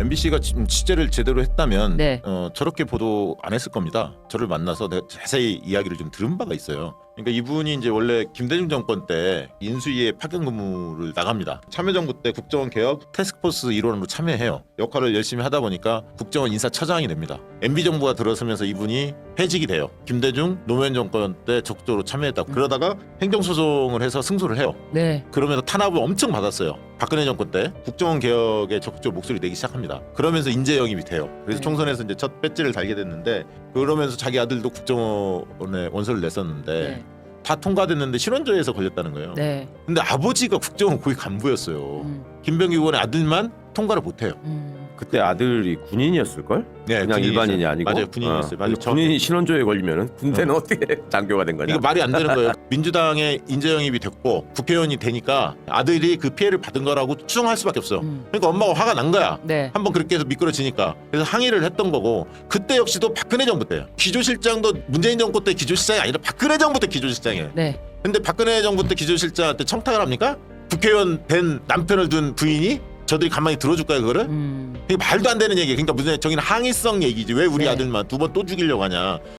MBC가 취재를 제대로 했다면 네. 어, 저렇게 보도 안 했을 겁니다. 저를 만나서 내가 자세히 이야기를 좀 들은 바가 있어요. 그러니까 이분이 이제 원래 김대중 정권 때 인수위에 파견 근무를 나갑니다. 참여정부 때 국정원 개혁 태스크포스 일원으로 참여해요. 역할을 열심히 하다 보니까 국정원 인사처장이 됩니다. MB 정부가 들어서면서 이분이 해직이 돼요. 김대중 노무현 정권 때 적극적으로 참여했다 고. 그러다가 행정소송을 해서 승소를 해요. 네. 그러면서 탄압을 엄청 받았어요. 박근혜 정권 때 국정원 개혁에 적극적으로 목소리 내기 시작합니다. 그러면서 인재 영입이 돼요. 그래서 네. 총선에서 이제 첫 배지를 달게 됐는데 그러면서 자기 아들도 국정원에 원서를 냈었는데 네. 다 통과됐는데 실원조에서 걸렸다는 거예요. 네. 근데 아버지가 국정원 고위 간부였어요. 음. 김병기 의원의 아들만 통과를 못해요. 음. 그때 아들이 군인이었을 걸? 네, 그냥. 일반인이 아니고. 맞아요, 군인이었어요. 어. 맞아요. 근데 군인이 신원조에 걸리면은 군대는 어. 떻게 장교가 된 거냐? 이거 말이 안 되는 거예요. 민주당의 인재 영입이 됐고 국회의원이 되니까 아들이 그 피해를 받은 거라고 추정할 수밖에 없어요. 음. 그러니까 엄마가 화가 난 거야. 네. 한번 그렇게 해서 미끄러지니까 그래서 항의를 했던 거고 그때 역시도 박근혜 정부 때요. 기조실장도 문재인 정부 때 기조실장이 아니라 박근혜 정부 때 기조실장이에요. 네. 근데 박근혜 정부 때 기조실장한테 청탁을 합니까? 국회의원 된 남편을 둔 부인이 저들이 가만히 들어줄까요 그거를? 음. 이게 말도 안 되는 얘기예요. 그러니까 무슨 저기는 항의성 얘기지. 왜 우리 네. 아들만 두 번 또 죽이려고 하냐.